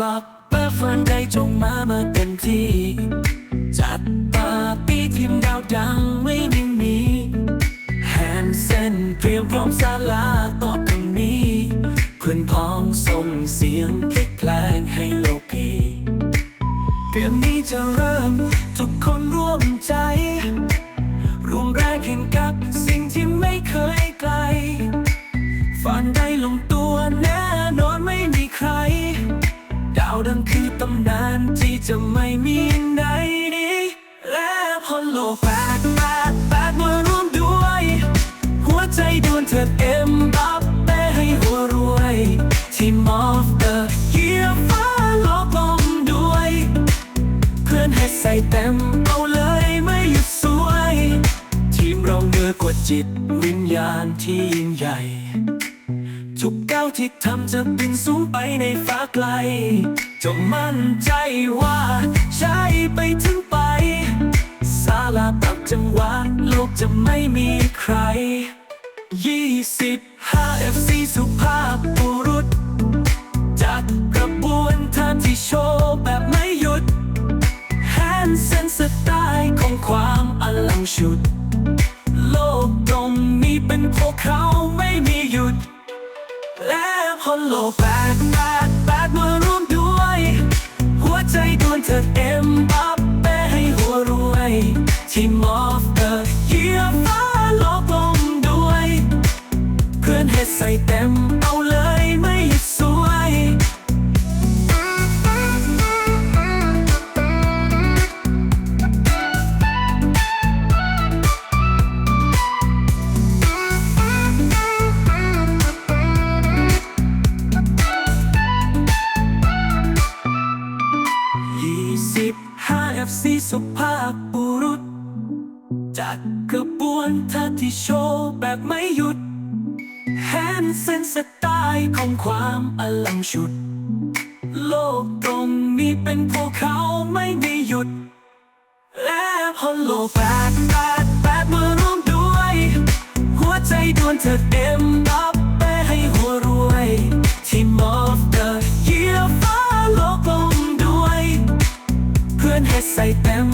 บอกเปิดฝันใดจงมาเมื่อเต็มที่ จัดปาร์ตี้ทีมดาวดังไม่มีมีแฮนเซนเพียงพร้อมซาลาต่อตรงนี้เพื่พ้องส่งเสียงพลิกแพลงให้โลกีเดือนนี้จะเริ่มทุก ดวลเถิดเอ็มบัปเป้ให้หัวรวย ทีมอฟเดอะเยียฟ้าโลกลมด้วย เพื่อนให้ใส่เต็มเอาเลยไม่หยุดสวย ทีมเราเหนือกว่าจิตวิญญาณที่ยิ่งใหญ่ทุกก้าวที่ทำจะบินสูงไปในฟ้าไกล จงมั่นใจว่าใช่ไปถึงไปสาลาปรับจังหวะโลกจะไม่มีใคร 25 FC สุภาพบุรุษ จากกระบวนท่าที่โชว์แบบไม่หยุด แฮนเซนสไตล์ของความอลังชุด โลกตรงนี้เป็นพวกเขาไม่มีหยุด และพอโลแปดแปดแปดมาร่วมด้วย หัวใจดวลเธอเอ็มบัปเป้ให้หัวรวยที่มอฟ อนเฮ็ดใส่เต็ม เอาเลยไม่หยุดสวย 25 FC สุภาพบุรุษจากกระบวนท่าที่โชว์แบบไม่หยุด นเซนสไตล์ของความอลังชุด โลกตรงนี้เป็นพวกเขาไม่มีหยุด และพอโลแปดแปดแปดมาร่วมด้วย หัวใจดวลเธอเต็มบับเป้ให้หัวรวย ทีมอฟเดอะเยียฟ้าโลกลมด้วย เพื่อนให้ใส่เต็ม